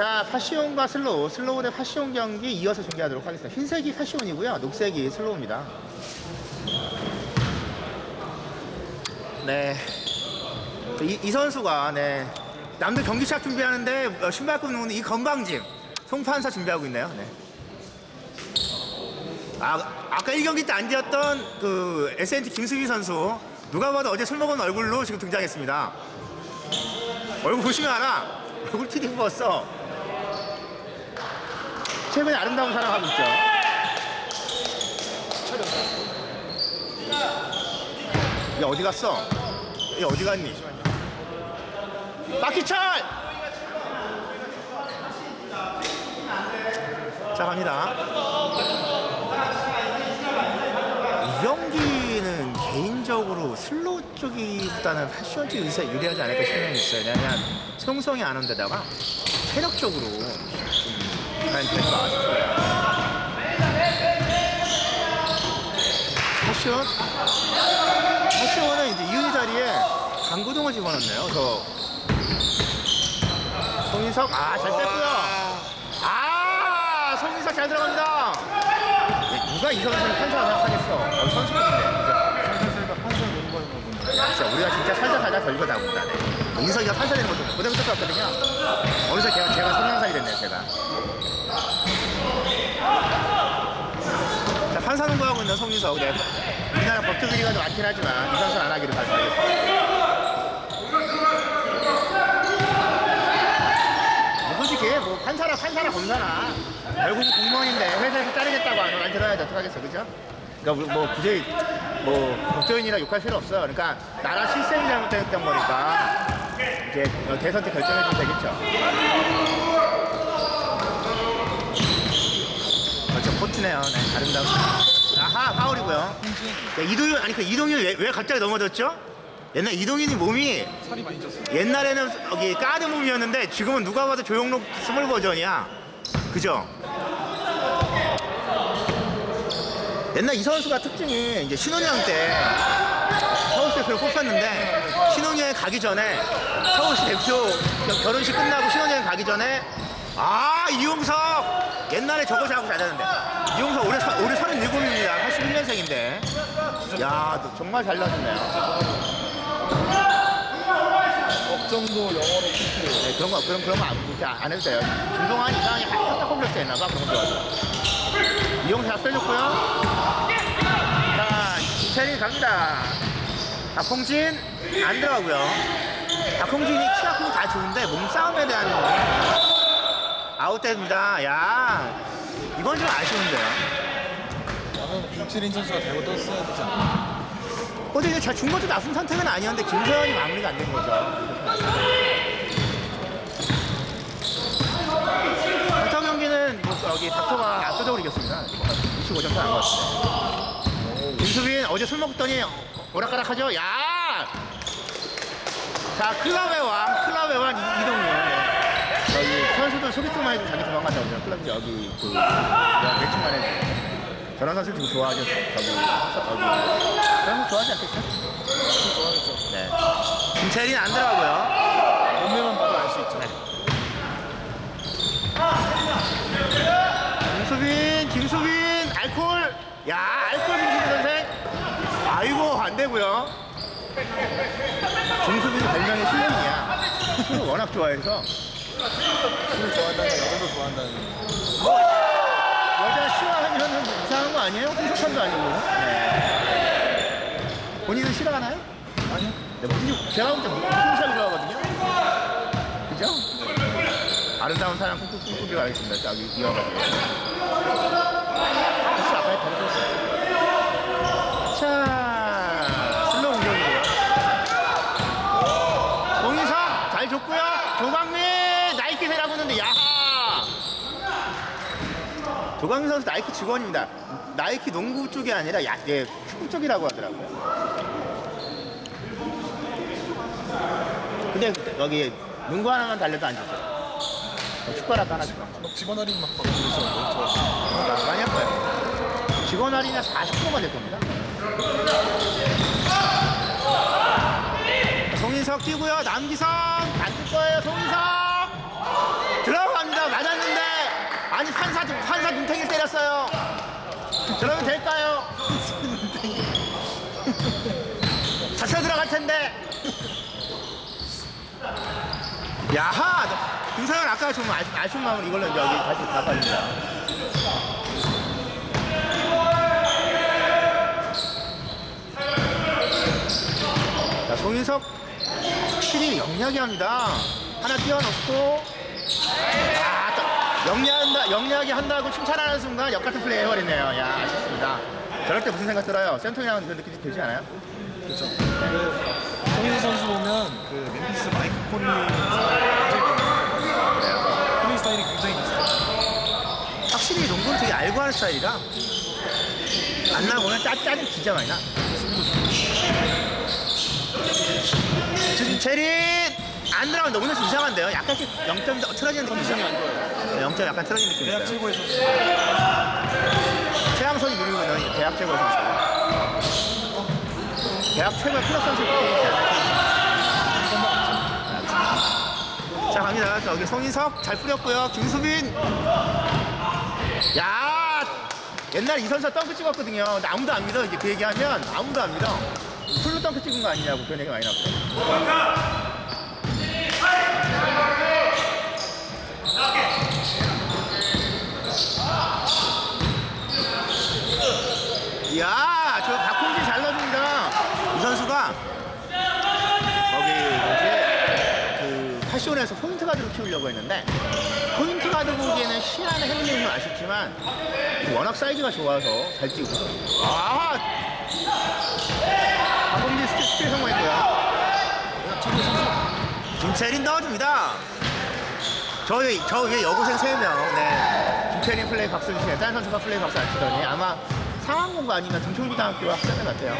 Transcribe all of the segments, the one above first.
자, 파시온과 슬로우, 슬로우 대 파시온 경기 이어서 중계하도록 하겠습니다. 흰색이 파시온이고요. 녹색이 슬로우입니다. 네. 이, 이 선수가, 네. 남들 경기 시작 준비하는데 어, 신발 끊는 이 건방짐. 송판사 준비하고 있네요. 네. 아, 아까 1경기 때안 뛰었던 그 SNT 김수기 선수. 누가 봐도 어제 술 먹은 얼굴로 지금 등장했습니다. 얼굴 보시면 알아. 얼굴 티딩 부었어. 최근에 아름다운 사랑하고 있죠. 얘 어디 갔어? 얘 어디 갔니? 박희철! 자, 갑니다. 이 경기는 개인적으로 슬로우 쪽이보다는 패션 쪽 의사 유리하지 않을까 있어요. 왜냐면 송성이 안 온데다가 체력적으로 될것 같아요. 패션? 패션은 이제 이의 자리에 강구동을 집어넣네요. 그래서 송인석, 아, 잘 뺐고요. 아, 송인석 잘 들어갑니다. 네, 누가 이 선수를 판사가 생각하겠어. 어, 선수인데. 진짜 우리가 진짜 살자 살자 더 이거다 본다. 네. 인석이가 판사 되는 것도 고등학교 같거든요. 어느새 제가, 제가 성년살이 됐네요, 제가. 농구하고 있는 송민석. 네. 우리나라 법조비리가 좀 많긴 하지만 이 선수는 안 하기를 바라겠습니다. 뭐 솔직히 뭐 판사나 판사나 검사나 결국은 공무원인데 회사에서 자르겠다고 하면 안 들어야지 어떡하겠어 그죠? 그러니까 우리 뭐 굳이 뭐 법조인이라 욕할 필요 없어요 그러니까 나라 시스템이 잘못됐던 거니까 이제 어, 대선 때 결정해주면 되겠죠 포트네요 네 아름다운 아하 파울이고요 네, 이동윤 아니 그 이동윤 왜, 왜 갑자기 넘어졌죠? 옛날 이동윤이 몸이 살이 많이 쪘어요. 옛날에는 여기 까드 몸이었는데 지금은 누가 봐도 조용록 스몰 버전이야. 그죠? 옛날 이 선수가 특징이 이제 신혼여행 때 서울시에 그걸 뽑혔는데 신혼여행 가기 전에 서울시 대표 겨- 결혼식 끝나고 신혼여행 가기 전에 아 이용석 옛날에 저거 잘하고 잘하는데 이용석 올해 서- 올해 37입니다 81년생인데 야 너 정말 잘 나왔네요 걱정도 영어로 핑크. 네, 그런 거, 그런, 그런 거 안, 그렇게 안 해도 돼요. 김동환 이상하게 한타 콤플렉스 했나봐, 그런 거 좋아서. 이용 잘 빼줬고요. 자, 이철이 갑니다. 박홍진, 안 들어가고요. 박홍진이 키가 크고 다 좋은데, 몸싸움에 대한 아웃됩니다. 야, 이건 좀 아쉬운데요. 나는 김치린 선수가 잘못 떴어야 되지 않나. 근데 이제 것도 나쁜 선택은 아니었는데, 김서현이 마무리가 안 된 거죠. 닥터 경기는 뭐 여기 닥터가 압도적으로 이겼습니다. 25점 차난 것 같은데. 김수빈 어제 술 먹더니 오락가락하죠? 야! 자, 클럽의 왕, 클럽의 왕 이- 이동윤. 네. 선수들 소개팅만 해도 자기 도망간다고 그러죠. 클럽이 여기 그 그냥 매칭만 해도. 저런 선수 되게 좋아하죠. 저기 서- 여기 저런 거 좋아하지 않겠어요? 좋아하겠죠. 네. 김채린 안 들어가고요. 몸매만 봐도 알 수 있죠. 김수빈, 김수빈, 알콜. 야, 알콜 김수빈 선생. 아이고, 안 되고요. 김수빈 별명이 실력이야. 워낙 좋아해서. 술을 좋아한다는 여자도 좋아한다는. 뭐, 여자 싫어하면 이상한 거 아니에요? 홍석천도 아니고. 네. 본인은 싫어하나요? 아니요. 네, 무슨, 제가 볼때 무슨 샷 좋아하거든요. 그죠? 아름다운 사랑 꾹꾹 꾹꾹이 가겠습니다. 저기 이어가지고. 혹시? 자, 슬로우 공격이고요. 동인성 잘 줬고요. 조광민 나이키 세라고 했는데 야하. 조광민 선수 나이키 직원입니다. 나이키 농구 쪽이 아니라 야, 예, 축구 쪽이라고 하더라고요. 근데 여기 농구 하나만 달려도 안 좋죠. 축구라도 하나 줘. 막 직원 할인 막 받고 그랬었는데. 저 아, 많이 할 거예요. 직원 할인이 40%가 될 겁니다. 송인석 뛰고요. 남기성 안뜰 거예요. 송인석 들어 갑니다. 아, 눈탱이 때렸어요. 저러면 될까요? 자체 들어갈 텐데. 야하! 김서현 아까 좀 아쉬, 아쉬운 마음으로 이걸로 이제 여기 다시 다 살립니다. 자, 송인석 확실히 영리하게 합니다. 하나 띄워놓고 영리하게 한다고 칭찬하는 순간 역같은 플레이 해버리네요. 야, 아쉽습니다. 저럴 때 무슨 생각 들어요? 센터이랑 그 느낌이 들지 않아요? 그렇죠. 그 송인 선수 보면 그 멤피스 마이크 콘리 플레이 스타일이 굉장히 비슷해요. 확실히 농구를 되게 알고 하는 스타일이라 안 나보면 짜, 짜증 진짜 많이 나. 진채린 안 들어가면 너무 좀 이상한데요? 약간씩 0점이 틀어지는? 컨디션이 안 좋아요. 0점 약간 틀어지는 느낌 대학 있어요. 최고의 선수. 최양선이 누리고 있는 대학 최고의 선수. 대학 최고의 클럽 선수. 자 갑니다. 저기 송인석 잘 뿌렸고요. 김수빈. 야 옛날 이 선수 덩크 찍었거든요. 근데 아무도 안 믿어. 이제 그 얘기하면 아무도 안 믿어. 풀로 덩크 찍은 거 아니냐고 그런 얘기 많이 나거 이야, 저 박홍진 잘 넣어줍니다. 이 선수가 거기 뭐지 그 패션에서 포인트 가드로 키우려고 했는데 포인트 가드 보기에는 시안의 핸들링은 아쉽지만 워낙 사이즈가 좋아서 잘 뛰고. 아, 박홍진 스틸, 스틸 성공했고요. 김채린 넣어줍니다. 저희 저 여고생 3명, 네. 김채린 플레이 박수 주시네. 다른 선수가 플레이 박수 안 치더니 아마 상황고가 아니면 등촌고등학교 학생들 같아요.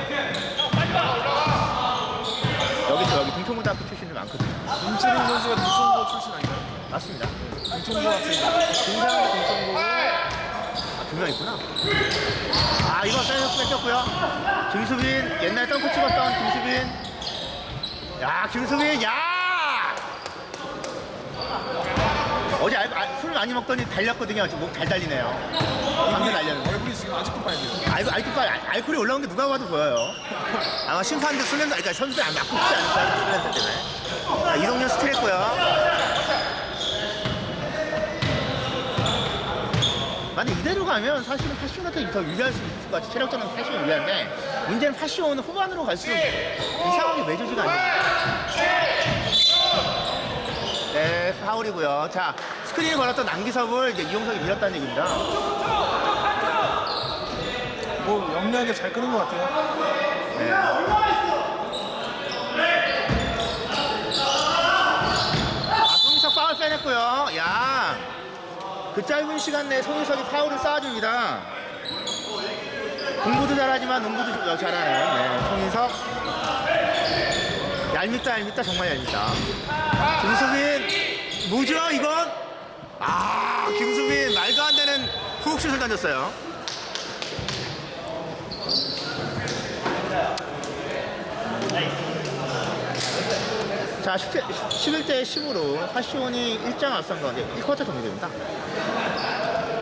여기 또 여기 등촌고등학교 출신들 많거든요. 김치린 선수가 등촌고 출신 아닌가요? 맞습니다. 등촌고 학생. 김상현 등촌고 아, 두명 있구나. 아 이번 사이드 뺏겼고요. 김수빈 옛날 덩크 찍었던 김수빈. 야 김수빈 야. 어제 알, 알, 술 많이 먹더니 달렸거든요. 지금 목잘 달리네요. 방금 달렸는데. 얼굴이 지금 아직도 빨개요. 알, 알코올, 알- 알코올이 올라온 게 누가 봐도 보여요. 아마 심판도 술 냄새, 그러니까 선수들 안 맞고 싶지 않을까, 술 냄새 때문에. 자, 이동현 스틸했고요. 만약 이대로 가면 사실은 파시오한테 더 유리할 수 있을 것 같아. 체력적으로 파시오 유리한데, 문제는 파시오는 후반으로 갈수록 이 상황이 매조지가 않아요. 네, 파울이고요. 자, 스크린을 걸었던 남기섭을 이제 이용석이 밀었다는 얘기입니다. 뭐 영리하게 잘 끄는 것 같아요. 네. 아, 파울 빼냈고요. 야, 그 짧은 시간 내에 송희석이 파울을 쌓아줍니다. 공부도 잘하지만 농구도 좀 잘하는 네, 송희석. 얄밉다, 얄밉다, 정말 얄밉다. 김수빈, 뭐죠, 이건? 아, 김수빈, 말도 안 되는 후uk슛을 던졌어요. 자, 11대 10으로 파시온이 1점 앞선 가운데 1쿼터 종료됩니다.